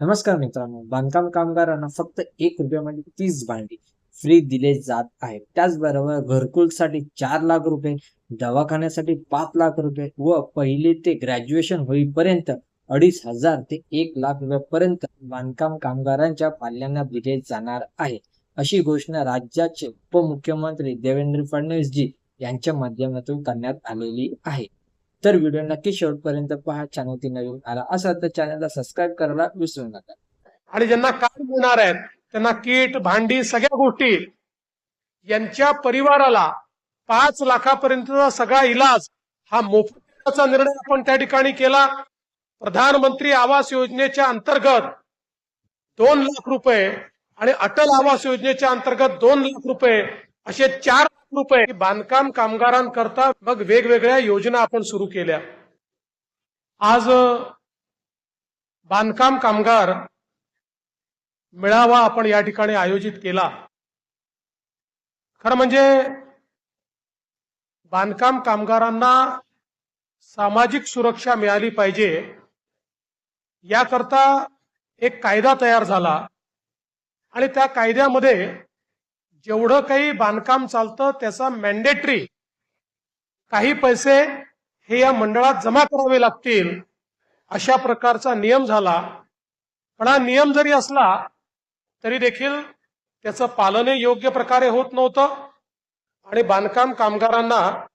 नमस्कार मित्रांनो बांधकाम कामगारांना फक्त एक रुपयामध्ये म्हणजे तीस भांडी फ्री दिले जात आहेत. त्याचबरोबर घरकुलसाठी चार लाख रुपये दवाखान्यासाठी पाच लाख रुपये व पहिले ते ग्रॅज्युएशन होईपर्यंत अडीच हजार ते एक लाख रुपयापर्यंत बांधकाम कामगारांच्या पाल्यांना दिले जाणार आहे. अशी घोषणा राज्याचे उपमुख्यमंत्री देवेंद्र फडणवीसजी यांच्या माध्यमातून करण्यात आलेली आहे. तर व्हिडिओ नक्की शेवटपर्यंत पहा. चॅनल नवीन आला असाल तर चॅनलला सबस्क्राईब करायला विसरू नका. आणि ज्यांना कार्ड मिळणार आहेत त्यांना किट भांडी सगळ्या गोष्टी यांच्या परिवाराला पाच लाखापर्यंतचा सगळा इलाज हा मोफतचा निर्णय आपण त्या ठिकाणी केला. प्रधानमंत्री आवास योजनेच्या अंतर्गत दोन लाख रुपये आणि अटल आवास योजनेच्या अंतर्गत दोन लाख रुपये असे चार रुपये. बांधकाम कामगारांकरता मग वेगवेगळ्या योजना आपण सुरू केल्या. आज बांधकाम कामगार मेळावा आपण या ठिकाणी आयोजित केला. खरं म्हणजे बांधकाम कामगारांना सामाजिक सुरक्षा मिळाली पाहिजे. याकरता एक कायदा तयार झाला. आणि त्या कायद्यामध्ये जेवढं काही बांधकाम चालतं त्याचा मॅन्डेटरी काही पैसे हे या मंडळात जमा करावे लागतील अशा प्रकारचा नियम झाला. पण हा नियम जरी असला तरी देखील त्याचं पालनही योग्य प्रकारे होत नव्हतं आणि बांधकाम कामगारांना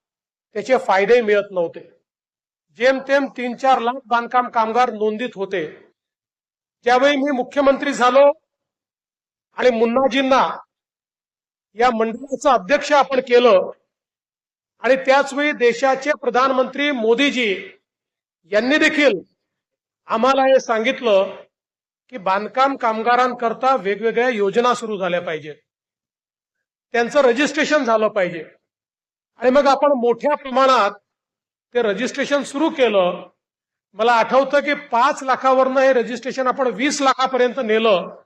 त्याचे फायदे मिळत नव्हते. जेमतेम तीन चार लाख बांधकाम कामगार नोंदीत होते. ज्यावेळी मी मुख्यमंत्री झालो आणि मुन्नाजींना या मंडळाचं अध्यक्ष आपण केलं. आणि त्याच वेळी देशाचे प्रधानमंत्री मोदीजी यांनी देखील आम्हाला हे सांगितलं की बांधकाम कामगारांकरता वेगवेगळ्या योजना सुरू झाल्या पाहिजेत. त्यांचं रजिस्ट्रेशन झालं पाहिजे. आणि मग आपण मोठ्या प्रमाणात ते रजिस्ट्रेशन सुरू केलं. मला आठवतं की पाच लाखावरनं हे रजिस्ट्रेशन आपण वीस लाखापर्यंत नेलं.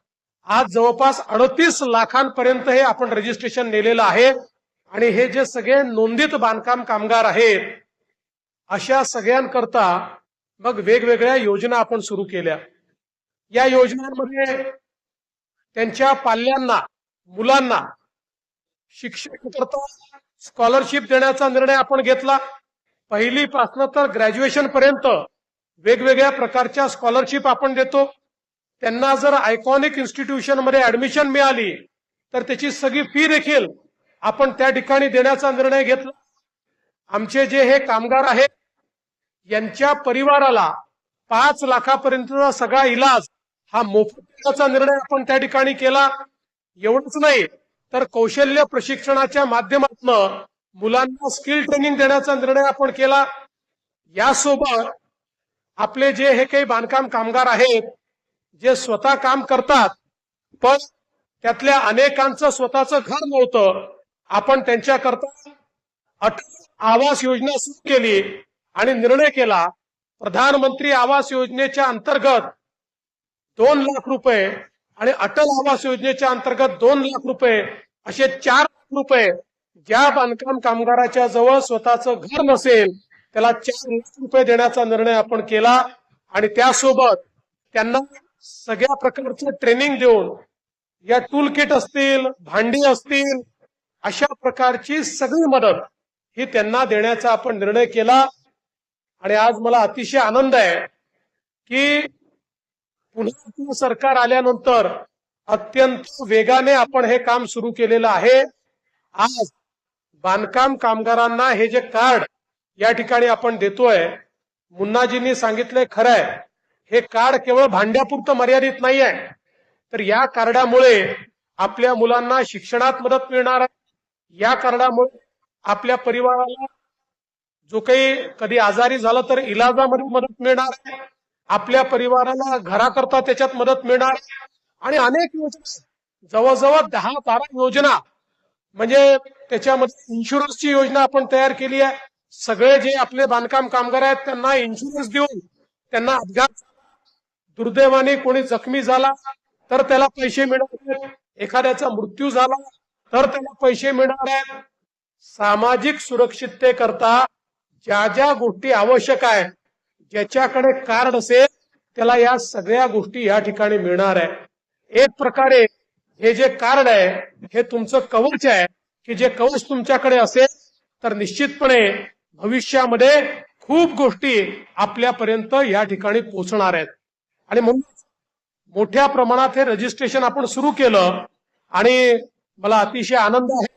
आज जवळपास अडतीस लाखांपर्यंत हे आपण रजिस्ट्रेशन नेलेलं आहे. आणि हे जे सगळे नोंदित बांधकाम कामगार आहेत अशा सगळ्यांकरता मग वेगवेगळ्या योजना आपण सुरू केल्या. या योजनांमध्ये त्यांच्या पाल्यांना मुलांना शिक्षणाकरता स्कॉलरशिप देण्याचा निर्णय आपण घेतला. पहिलीपासनं तर ग्रॅज्युएशन पर्यंत वेगवेगळ्या प्रकारच्या स्कॉलरशिप आपण देतो. त्यांना जर आयकॉनिक इन्स्टिट्यूशनमध्ये ऍडमिशन मिळाली तर त्याची सगळी फी देखील आपण त्या ठिकाणी देण्याचा निर्णय घेतला. आमचे जे हे कामगार आहेत यांच्या परिवाराला पाच लाखापर्यंतचा सगळा इलाज हा मोफत देण्याचा निर्णय आपण त्या ठिकाणी केला. एवढंच नाही तर कौशल्य प्रशिक्षणाच्या माध्यमातून मुलांना स्किल ट्रेनिंग देण्याचा निर्णय आपण केला. यासोबत आपले जे हे काही बांधकाम कामगार आहेत जे स्वतः काम करतात पण त्यातल्या अनेकांचं स्वतःचं घर नव्हतं. आपण त्यांच्याकरता अटल आवास योजना सुरू केली आणि निर्णय केला. प्रधानमंत्री आवास योजनेच्या अंतर्गत दोन लाख रुपये आणि अटल आवास योजनेच्या अंतर्गत दोन लाख रुपये असे चार लाख रुपये ज्या बांधकाम कामगाराच्या जवळ स्वतःचं घर नसेल त्याला चार लाख रुपये देण्याचा निर्णय आपण केला आणि त्यासोबत त्यांना सगळ्या प्रकारचं ट्रेनिंग देऊन या टूल किट असतील भांडी असतील अशा प्रकारची सगळी मदत ही त्यांना देण्याचा आपण निर्णय केला. आणि आज मला अतिशय आनंद आहे की पुन्हा सरकार आल्यानंतर अत्यंत वेगाने आपण हे काम सुरू केलेलं आहे. आज बांधकाम कामगारांना हे जे कार्ड या ठिकाणी आपण देतोय मुन्नाजींनी सांगितलंय खरं आहे हे कार्ड केवळ भांड्यापुरतं मर्यादित नाही आहे तर या कार्डामुळे आपल्या मुलांना शिक्षणात मदत मिळणार आहे. या कार्डामुळे आपल्या परिवाराला जो काही कधी आजारी झाला तर इलाजामध्ये मदत मिळणार आहे. आपल्या परिवाराला घराकरता त्याच्यात मदत मिळणार आणि अनेक योजना जवळजवळ दहा बारा योजना. म्हणजे त्याच्यामध्ये इन्शुरन्सची योजना आपण तयार केली आहे. सगळे जे आपले बांधकाम कामगार आहेत त्यांना इन्शुरन्स देऊन त्यांना अपघात दुर्दैवाने कोणी जखमी झाला तर त्याला पैसे मिळणार आहेत एखाद्याचा मृत्यू झाला तर त्याला पैसे मिळणार आहेत सामाजिक सुरक्षिततेकरता ज्या ज्या गोष्टी आवश्यक आहे ज्याच्याकडे कार्ड असेल त्याला या सगळ्या गोष्टी या ठिकाणी मिळणार आहे एक प्रकारे हे जे कार्ड आहे हे तुमचं कवच आहे की जे कवच तुमच्याकडे असेल तर निश्चितपणे भविष्यामध्ये खूप गोष्टी आपल्यापर्यंत या ठिकाणी पोहोचणार आहेत. आणि म्हणून मोठ्या प्रमाणात हे रजिस्ट्रेशन आपण सुरू केलं. आणि मला अतिशय आनंद आहे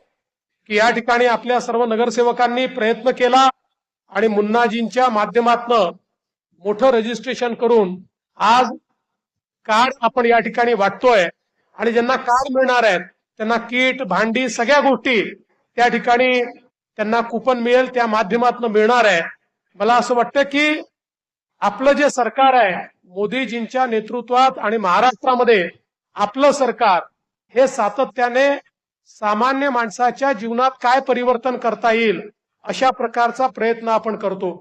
की या ठिकाणी आपल्या सर्व नगरसेवकांनी प्रयत्न केला आणि मुन्नाजींच्या माध्यमातनं मोठं रजिस्ट्रेशन करून आज कार्ड आपण या ठिकाणी वाटतोय. आणि ज्यांना कार्ड मिळणार आहेत त्यांना किट भांडी सगळ्या गोष्टी त्या ठिकाणी त्यांना कुपन मिळेल त्या माध्यमातून मिळणार आहे. मला असं वाटतं की आपलं जे सरकार आहे मोदीजींच्या नेतृत्वात आणि महाराष्ट्रामध्ये आपलं सरकार हे सातत्याने सामान्य माणसाच्या जीवनात काय परिवर्तन करता येईल अशा प्रकारचा प्रयत्न आपण करतो.